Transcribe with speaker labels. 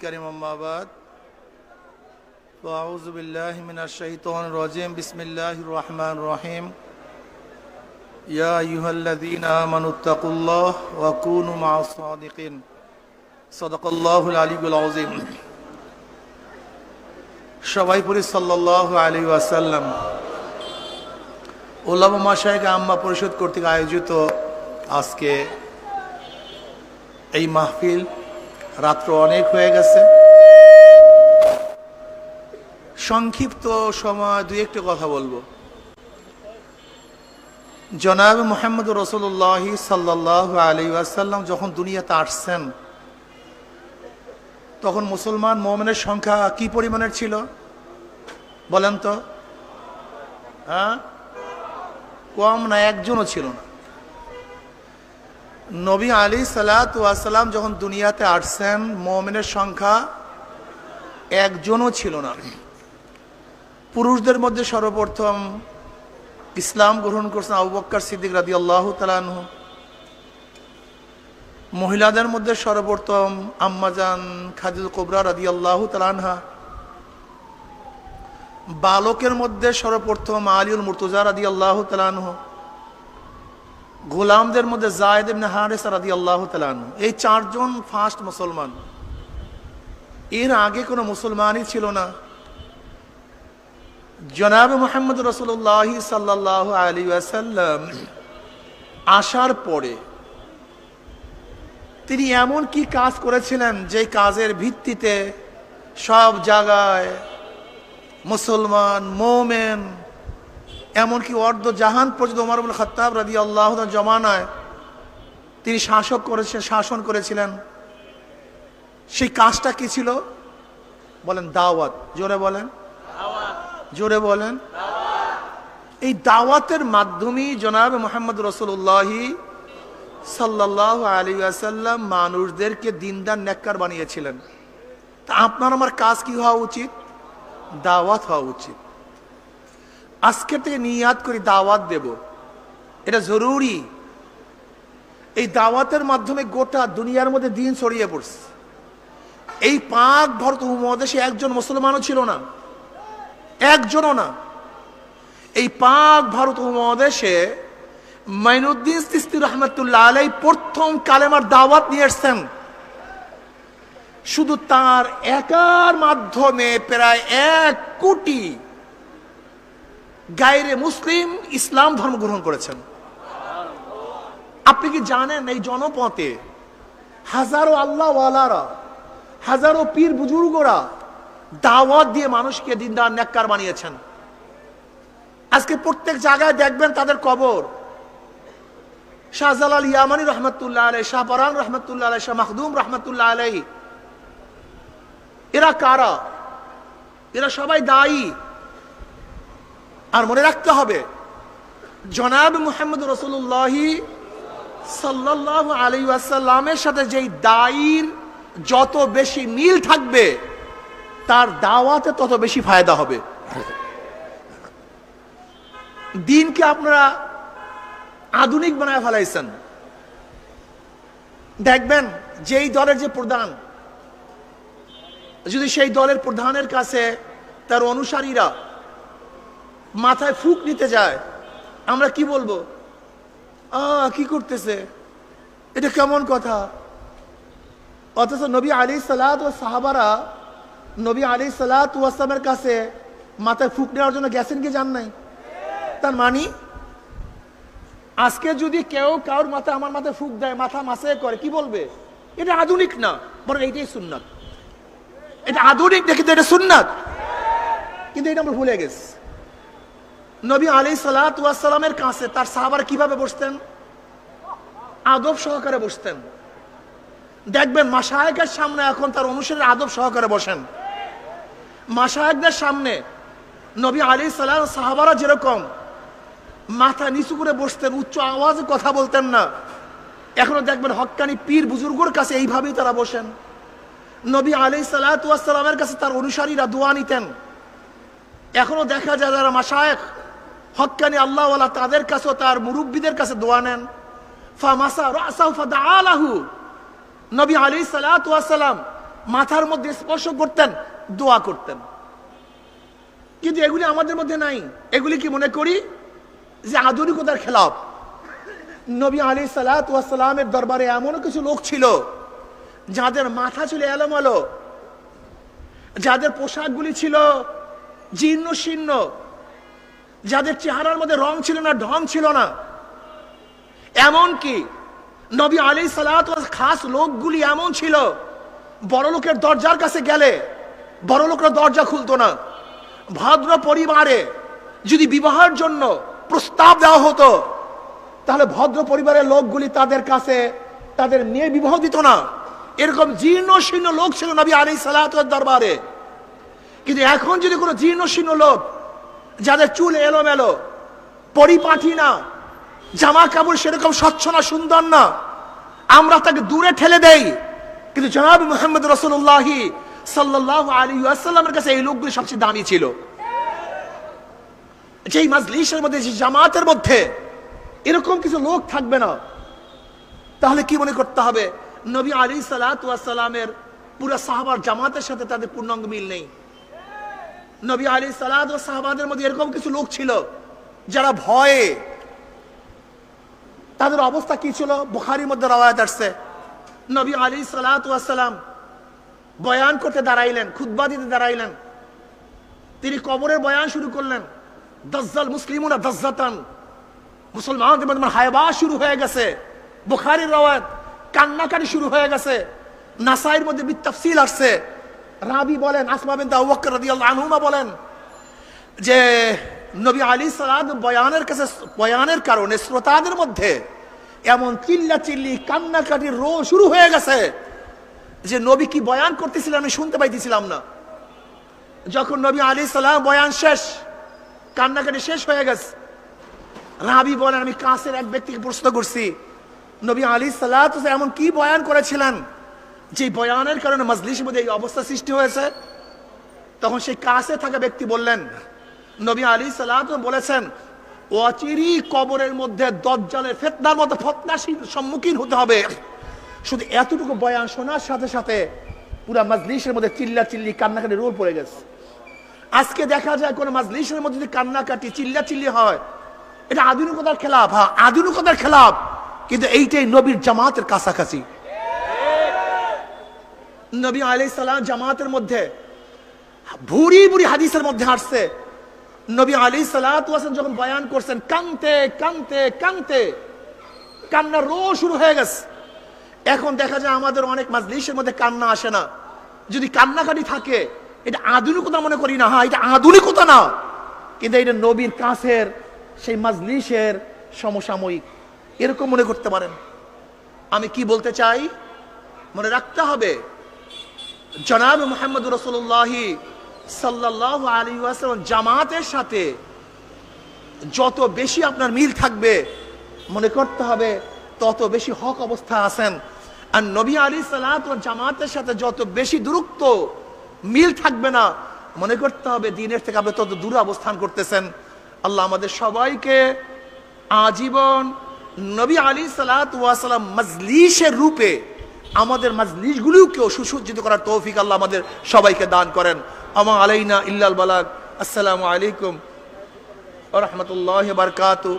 Speaker 1: করিম আম্মাবাদ। রাজিম। বিসমিল্লাহ রহমান সাল্লাহ আলী ওয়াসাল্লাম। মাসায়কে আম্মা পরিষদ কর্তৃক আয়োজিত আজকে এই মাহফিল রাত্র অনেক হয়ে গেছে। সংক্ষিপ্ত সময় দুই একটি কথা বলব। জনাব মোহাম্মদ রসুল্লাহ সাল্লাহ আলী আসাল্লাম যখন দুনিয়াতে আসছেন, তখন মুসলমান মোমেনের সংখ্যা কি পরিমাণের ছিল? বলেন তো। হ্যাঁ? কম না একজনও ছিল না। নবী আলী সালাতাম যখন দুনিয়াতে আসছেন, মোমেনের সংখ্যা একজনও ছিল না। পুরুষদের মধ্যে সর্বপ্রথম ইসলাম গ্রহণ করছেন আবু বক্কর সিদ্দিক রাদি আল্লাহ তালানহ মহিলাদের মধ্যে সর্বপ্রথম আম্মাজান খাদিল কোবরা রাদি আল্লাহ তালানহা বালকের মধ্যে সর্বপ্রথম আলিউল মুর্তুজা রাদি আল্লাহ তালানহ গোলামদের মধ্যে জায়দ ইবনে হারেস রাদি আল্লাহ তালানহ এই চারজন ফার্স্ট মুসলমান। এর আগে কোনো মুসলমানই ছিল না। জনাব মোহাম্মদ রসুল্লাহ সাল্লাহ আলী আসাল্লাম আসার পরে তিনি এমন কি কাজ করেছিলেন যে কাজের ভিত্তিতে সব জায়গায় মুসলমান, মোমেন এমনকি অর্ধ জাহান পর্যন্ত ওমর খত্তাব রাদি আল্লাহ জমানায় তিনি শাসক করেছেন শাসন করেছিলেন। সেই কাজটা কি ছিল? বলেন দাওয়াত। জোরে বলেন। জোরে বলেন। এই দাওয়াতের মাধ্যমেই জনাব মোহাম্মদ রসুল্লাহি সাল্লাহ আলী আসাল্লাম মানুষদেরকে দিনদার নেককার বানিয়েছিলেন। তা আপনার আমার কাজ কি হওয়া উচিত? দাওয়াত হওয়া উচিত। আজকে থেকে নিয়াদ করি, দাওয়াত দেব। এটা জরুরি। এই দাওয়াতের মাধ্যমে গোটা দুনিয়ার মধ্যে দিন ছড়িয়ে পড়ছে। এই পাক ভারত উপমহাদেশে একজন মুসলমানও ছিল না, একজনও না। এই পাক ভারত উপমহাদেশে মাইনুদ্দিন তিস্তি রহমতুল্লাহ আলাই প্রথম কালেমার দাওয়াত নিয়ে এসছেন। শুধু তার একার মাধ্যমে প্রায় এক কোটি গায়রে মুসলিম ইসলাম ধর্ম গ্রহণ করেছেন। আপনি কি জানেন এই জনপথে হাজারো আল্লাহ হাজারো পীর বুজুর্গরা দাওয়াত দিয়ে মানুষকে দিনদার নেককার বানিয়েছেন। আজকে প্রত্যেক জায়গায় দেখবেন তাদের কবর। শাহজালাল ইয়ামানি রহমতুল্লাহ আলাই শাহ পরান রহমতুল্লাহ আলাই শাহ মাহদুম রহমতুল্লাহ আলাই এরা কারা? এরা সবাই দায়ী। আর মনে রাখতে হবে, জনাব মুহাম্মদ রসুল্লাহি সাল্লাহ আলী আসাল্লামের সাথে যেই দায়ীর যত বেশি মিল থাকবে, তার দাওয়াতে তত বেশি ফায়দা হবে। দিনকে আপনারা আধুনিক বানায় ফেলাইছেন। দেখবেন, যেই দলের যে প্রধান, যদি সেই দলের প্রধানের কাছে, তার অনুসারীরা মাথায় ফুক নিতে যায়। আমরা কি বলব? আ, কি করতেছে? এটা কেমন কথা? অথচ নবী আলী সালাত ও সাহাবারা নবী আলী সালাত ওয়াসামের কাছে মাথায় ফুক নেওয়ার জন্য গেছেন কি জান নাই? তার মানি, আজকে যদি কেউ কারোর মাথায় আমার মাথায় ফুক দেয়, মাথা মাসে করে, কি বলবে? এটা আধুনিক না, বরং এইটাই সুন্নাত। এটা আধুনিক দেখি এটা সুন্নাত। কিন্তু এটা আমরা ভুলে গেছি। নবী আলী সালাতামের কাছে তার সাহাবার কীভাবে বসতেন? আদব সহকারে বসতেন। দেখবেন মাসায়কের সামনে এখন তার অনুসারে আদব সহকারে বসেন। মাসায়কদের সামনে নবী আলী সালাম সাহাবারা যেরকম মাথা নিচু করে বসতেন, উচ্চ আওয়াজে কথা বলতেন না। এখনও দেখবেন হক্কানি পীর বুজুর্গর কাছে এইভাবেই তারা বসেন। নবী আলী সালাতামের কাছে তার অনুসারীরা দোয়া নিতেন। এখনও দেখা যায় যারা মাসায়ক হক্কানি আল্লাহওয়ালা তাদের কাছেও তার মুরব্বীদের কাছে দোয়া নেন। নবী আলী সালাম মাথার মধ্যে স্পর্শ করতেন, দোয়া করতেন। কিন্তু এগুলি আমাদের মধ্যে নাই। এগুলি কি মনে করি? যে আধুনিকতার খেলাফ। নবী আলী সালাতামের দরবারে এমনও কিছু লোক ছিল, যাদের মাথা ছিল এলোমেলো, যাদের পোশাকগুলি ছিল জীর্ণ শীর্ণ যাদের চেহারার মধ্যে রং ছিল না, ঢং ছিল না। এমন কি নবী আলী সালাত খাস লোকগুলি এমন ছিল, বড় লোকের দরজার কাছে গেলে বড় লোকরা দরজা খুলতো না। ভদ্র পরিবারে যদি বিবাহের জন্য প্রস্তাব দেওয়া হতো, তাহলে ভদ্র পরিবারের লোকগুলি তাদের কাছে তাদের মেয়ে বিবাহ দিত না। এরকম জীর্ণ শীর্ণ লোক ছিল নবী আলী সালাত দরবারে। কিন্তু এখন যদি কোনো জীর্ণ শীর্ণ লোক যাদের চুল এলোমেলো, পরিপাঠি না, জামা কাপড় সেরকম স্বচ্ছ না, সুন্দর না, আমরা তাকে দূরে ঠেলে দেই। কিন্তু জনাব মোহাম্মদ রসুল্লাহি সাল্লাহ আলী আসাল্লামের কাছে এই লোকগুলি সবচেয়ে দামি ছিল। যেই মাজলিসের মধ্যে যে জামাতের মধ্যে এরকম কিছু লোক থাকবে না, তাহলে কি মনে করতে হবে? নবী আলী সালাতামের পুরো সাহাবার জামাতের সাথে তাদের পূর্ণাঙ্গ মিল নেই। নবী আলী সালাদ ও সাহাবাদের মধ্যে এরকম কিছু লোক ছিল যারা ভয়ে তাদের অবস্থা কি ছিল? বুখারির মধ্যে রওয়ায়াত আসছে। নবী আলী সালাতাম বয়ান করতে দাঁড়াইলেন খুদ্া দিতে দাঁড়াইলেন। তিনি কবরের বয়ান শুরু করলেন। দজ্জাল মুসলিমুনা দজ্জাতান। মুসলমানদের মধ্যে হায়বা শুরু হয়ে গেছে। বুখারির রওয়ায়াত কান্নাকারি শুরু হয়ে গেছে। নাসাইর মধ্যে বিত্তাফসিল আসছে। রাবি বলেন, আসমা বিন আবুবকর রাদিয়াল্লাহু আনহুমা বলেন যে নবী আলী সালাদ বয়ানের কাছে, বয়ানের কারণে, শ্রোতাদের মধ্যে এমন চিল্লা চিল্লি কান্নাকাটির রো শুরু হয়ে গেছে যে নবী কি বয়ান করতেছিলেন আমি শুনতে পাইতেছিলাম না। যখন নবী আলী সালাম বয়ান শেষ, কান্নাকাটি শেষ হয়ে গেছে, রাবি বলেন, আমি কাছের এক ব্যক্তিকে প্রশ্ন করছি, নবী আলী সাল্লাহ এমন কি বয়ান করেছিলেন? যে বয়ানের কারণে মজলিসের মধ্যে এই অবস্থা সৃষ্টি হয়েছে, তখন সেই কাছে থাকা ব্যক্তি বললেন, নবী আলী সাল্লাহ বলেছেন, অচিরি কবরের মধ্যে দজ্জালের ফেতনার মতো ফতনার সম্মুখীন হতে হবে। শুধু এতটুকু বয়ান শোনার সাথে সাথে পুরা মজলিসের মধ্যে চিল্লা চিল্লি কান্নাকাটি রোল পড়ে গেছে। আজকে দেখা যায় কোনো মজলিসের মধ্যে যদি কান্নাকাটি চিল্লা চিল্লি হয়, এটা আধুনিকতার খেলাফ হ্যাঁ আধুনিকতার খেলাফ। কিন্তু এইটাই নবীর জামাতের কাছাকাছি। নবী আলাই সালাম জামাতের মধ্যে, ভুরি ভুরি হাদিসের মধ্যে আসছে। নবী আলী সালাম যখন বয়ান করছেন কানতে কানতে কানতে কান্না রো শুরু হয়ে গেছে। এখন দেখা যায় আমাদের অনেক মাজলিসের মধ্যে কান্না আসে না। যদি কান্নাকাটি থাকে, এটা আধুনিকতা মনে করি না হ্যাঁ এটা আধুনিকতা না। কিন্তু এটা নবীর কাছের, সেই মাজলিসের সমসাময়িক, এরকম মনে করতে পারেন। আমি কি বলতে চাই? মনে রাখতে হবে জনাব মোহাম্মদ রসুল্লাহি সাল্লাহ আলী ওয়াসাল্লাম জামাতের সাথে যত বেশি আপনার মিল থাকবে, মনে করতে হবে তত বেশি হক অবস্থা আছেন। আর নবী আলী সালাত জামাতের সাথে যত বেশি দূরত্ব, মিল থাকবে না, মনে করতে হবে দিনের থেকে আপনি তত দূরে অবস্থান করতেছেন। আল্লাহ আমাদের সবাইকে আজীবন নবী আলী সালাত ওয়াসালাম মজলিসের রূপে আমাদের মজলিসগুলিকেও সুসজ্জিত করার তৌফিক আল্লাহ আমাদের সবাইকে দান করেন। আমা আলাইনা ইল্লাল বালাক আসসালামু আলাইকুম রহমতুল্লাহ বারকাতু।